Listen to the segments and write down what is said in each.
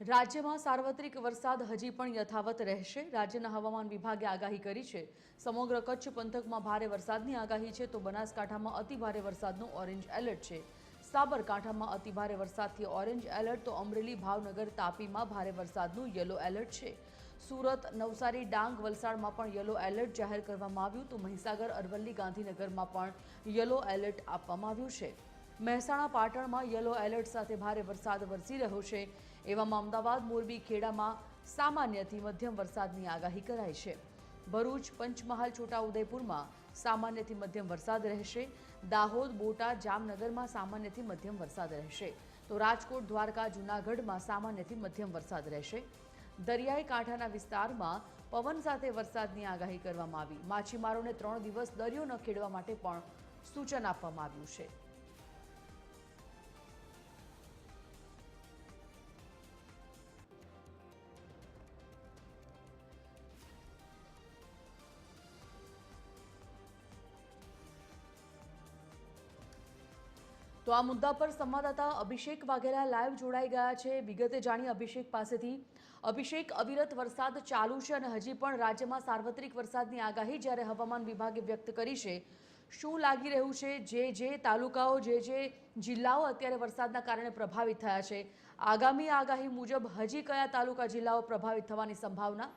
રાજ્યમાં સાર્વત્રિક વરસાદ હજી પણ યથાવત રહેશે. રાજ્યના હવામાન વિભાગે આગાહી કરી છે. સમગ્ર કચ્છ પંથકમાં ભારે વરસાદની આગાહી છે તો બનાસકાંઠામાં અતિભારે વરસાદનું ઓરેન્જ એલર્ટ છે. સાબરકાંઠામાં અતિભારે વરસાદથી ઓરેન્જ એલર્ટ તો અમરેલી, ભાવનગર, તાપીમાં ભારે વરસાદનું યલો એલર્ટ છે. સુરત, નવસારી, ડાંગ, વલસાડમાં પણ યલો એલર્ટ જાહેર કરવામાં આવ્યું તો મહીસાગર, અરવલ્લી, ગાંધીનગરમાં પણ યલો એલર્ટ આપવામાં આવ્યું છે. મહેસાણા પાટણમાં યલો એલર્ટ સાથે ભારે વરસાદ વરસી રહ્યો છે. એવામાં અમદાવાદ, મોરબી, ખેડામાં સામાન્યથી મધ્યમ વરસાદની આગાહી કરાઈ છે. ભરૂચ, પંચમહાલ, છોટાઉદેપુરમાં સામાન્યથી મધ્યમ વરસાદ રહેશે. દાહોદ, બોટાદ, જામનગરમાં સામાન્યથી મધ્યમ વરસાદ રહેશે. તો રાજકોટ, દ્વારકા, જૂનાગઢમાં સામાન્યથી મધ્યમ વરસાદ રહેશે. દરિયાઈ કાંઠાના વિસ્તારમાં પવન સાથે વરસાદની આગાહી કરવામાં આવી. માછીમારોને ત્રણ દિવસ દરિયો ન ખેડવા માટે પણ સૂચન આપવામાં આવ્યું છે. તો આ મુદ્દા પર સંવાદદાતા અભિષેક વાઘેલા લાઈવ જોડાઈ ગયા છે. વિગતે જાણી અભિષેક પાસેથી. અભિષેક, અવિરત વરસાદ ચાલુ છે અને હજી પણ રાજ્યમાં સાર્વત્રિક વરસાદની આગાહી જ્યારે હવામાન વિભાગે વ્યક્ત કરી છે. શું લાગી રહ્યું છે? જે જે તાલુકાઓ, જે જે જિલ્લાઓ અત્યારે વરસાદના કારણે પ્રભાવિત થયા છે. આગામી આગાહી મુજબ હજી કયા તાલુકા જિલ્લાઓ પ્રભાવિત થવાની સંભાવના?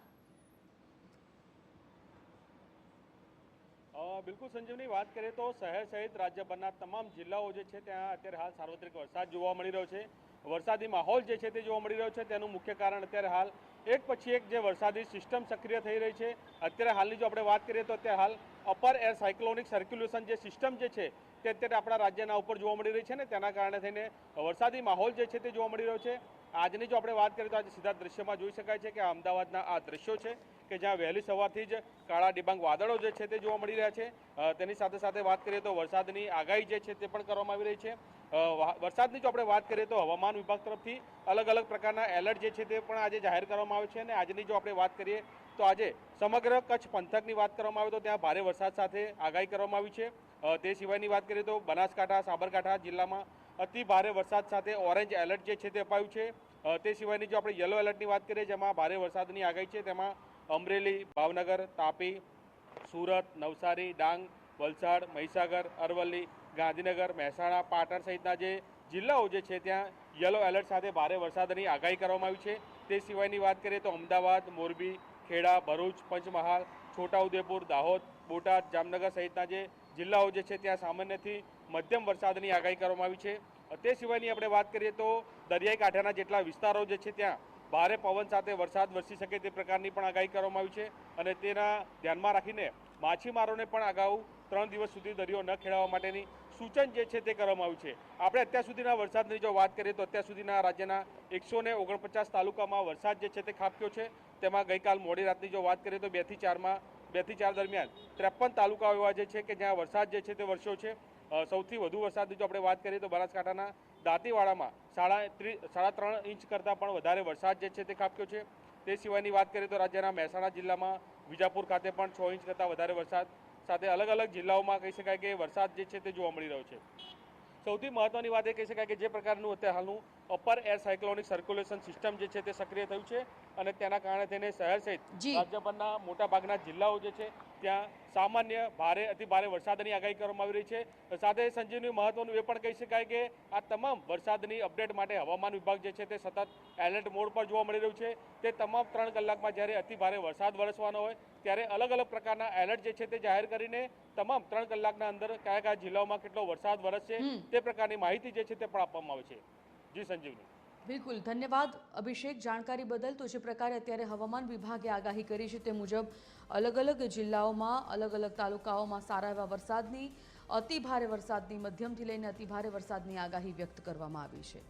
બિલકુલ સંજીવની વાત કરીએ તો શહેર સહિત રાજ્યભરના તમામ જિલ્લાઓ જે છે ત્યાં અત્યારે હાલ સાર્વત્રિક વરસાદ જોવા મળી રહ્યો છે. વરસાદી માહોલ જે છે તે જોવા મળી રહ્યો છે, તેનું મુખ્ય કારણ અત્યારે હાલ એક પછી એક જે વરસાદી સિસ્ટમ સક્રિય થઈ રહી છે. અત્યારે હાલની જો આપણે વાત કરીએ તો અત્યારે હાલ અપર એર સાયક્લોનિક સર્ક્યુલેશન જે સિસ્ટમ જે છે તે અત્યારે આપણા રાજ્યના ઉપર જોવા મળી રહી છે ને તેના કારણે થઈને વરસાદી માહોલ જે છે તે જોવા મળી રહ્યો છે. આજની જો આપણે વાત કરીએ તો આજે સીધા દ્રશ્યમાં જોઈ શકાય છે કે અમદાવાદના આ દ્રશ્યો છે. કે જ્યાં વહેલી સવારથી જ કાળા ડિબાંગ વાદળો જે છે તે જોવા મળી રહ્યા છે. તેની સાથે સાથે વાત કરીએ તો વરસાદની આગાહી જે છે તે પણ કરવામાં આવી રહી છે. વરસાદની જો આપણે વાત કરીએ તો હવામાન વિભાગ તરફથી અલગ અલગ પ્રકારના એલર્ટ જે છે તે પણ આજે જાહેર કરવામાં આવે છે અને આજની જો આપણે વાત કરીએ તો આજે સમગ્ર કચ્છ પંથકની વાત કરવામાં આવે તો ત્યાં ભારે વરસાદ સાથે આગાહી કરવામાં આવી છે. તે સિવાયની વાત કરીએ તો બનાસકાંઠા, સાબરકાંઠા જિલ્લામાં અતિ ભારે વરસાદ સાથે ઓરેન્જ એલર્ટ જે છે તે અપાયું છે. તે સિવાયની જો આપણે યલો એલર્ટની વાત કરીએ જેમાં ભારે વરસાદની આગાહી છે તેમાં અમરેલી, ભાવનગર, તાપી, સુરત, નવસારી, ડાંગ, વલસાડ, મહીસાગર, અરવલ્લી, ગાંધીનગર, મહેસાણા, પાટણ સહિતના જે જિલ્લાઓ જે છે ત્યાં યલો એલર્ટ સાથે ભારે વરસાદની આગાહી કરવામાં આવી છે. તે સિવાયની વાત કરીએ તો અમદાવાદ, મોરબી, ખેડા, ભરૂચ, પંચમહાલ, છોટાઉદેપુર, દાહોદ, બોટાદ, જામનગર સહિતના જે જિલ્લાઓ જે છે ત્યાં સામાન્યથી મધ્યમ વરસાદની આગાહી કરવામાં આવી છે. તે સિવાયની આપણે વાત કરીએ તો દરિયાઈ કાંઠાના જેટલા વિસ્તારો જે છે ત્યાં ભારે પવન સાથે વરસાદ વરસી શકે તે પ્રકારની પણ આગાહી કરવામાં આવી છે અને તેના ધ્યાનમાં રાખીને માછીમારોને પણ અગાઉ ત્રણ દિવસ સુધી દરિયો ન ખેડવા માટેની સૂચન જે છે તે કરવામાં આવ્યું છે. આપણે અત્યાર સુધીના વરસાદની જો વાત કરીએ તો અત્યાર સુધીના રાજ્યના એકસો ને ઓગણપચાસ તાલુકામાં વરસાદ જે છે તે ખાબક્યો છે. તેમાં ગઈકાલ મોડી રાતની જો વાત કરીએ તો બેથી ચારમાં બેથી ચાર દરમિયાન ત્રેપન તાલુકાઓ એવા જે છે કે જ્યાં વરસાદ જે છે તે વરસ્યો છે. સૌથી વધુ વરસાદની જો આપણે વાત કરીએ તો બનાસકાંઠાના દાંતીવાડામાં સાડા સાડા ત્રણ ઇંચ કરતાં પણ વધારે વરસાદ જે છે તે ખાબક્યો છે. તે સિવાયની વાત કરીએ તો રાજ્યના મહેસાણા જિલ્લામાં વિજાપુર ખાતે પણ છ ઇંચ કરતાં વધારે વરસાદ. સાથે અલગ અલગ જિલ્લાઓમાં કહી શકાય કે વરસાદ જે છે તે જોવા મળી રહ્યો છે. સૌથી મહત્ત્વની વાત એ કહી શકાય કે જે પ્રકારનું અત્યારે હાલનું upper air cyclonic circulation system જે છે તે સક્રિય થયું છે અને તેના કારણે તેને શહેર સહિત રાજ્યભરના મોટાભાગના જિલ્લાઓ જે છે ત્યાં સામાન્ય ભારે અતિ ભારે વરસાદની આગાહી કરવામાં આવી રહી છે. સાથે સંજીવની મહત્વનું એ પણ કહી શકાય કે આ તમામ વરસાદની અપડેટ માટે હવામાન વિભાગ જે છે તે સતત એલર્ટ મોડ પર જોવા મળી રહ્યું છે. તે તમામ ત્રણ કલાકમાં જ્યારે અતિ ભારે વરસાદ વરસવાનો હોય ત્યારે અલગ અલગ પ્રકારના એલર્ટ જે છે તે જાહેર કરીને તમામ ત્રણ કલાકના અંદર કયા કયા જિલ્લાઓમાં કેટલો વરસાદ વરસશે તે પ્રકારની માહિતી જે છે તે પણ આપવામાં આવે છે. જી, સંજીવની. બિલકુલ, ધન્યવાદ. અભિષેક જાણકારી બદલ તો જે પ્રકારે અત્યારે હવામાન વિભાગે આગાહી કરી છે તે મુજબ અલગ અલગ જિલ્લાઓમાં, અલગ અલગ તાલુકાઓમાં સારા એવા વરસાદની અતિભારે વરસાદની મધ્યમથી લઈને અતિભારે વરસાદની આગાહી વ્યક્ત કરવામાં આવી છે.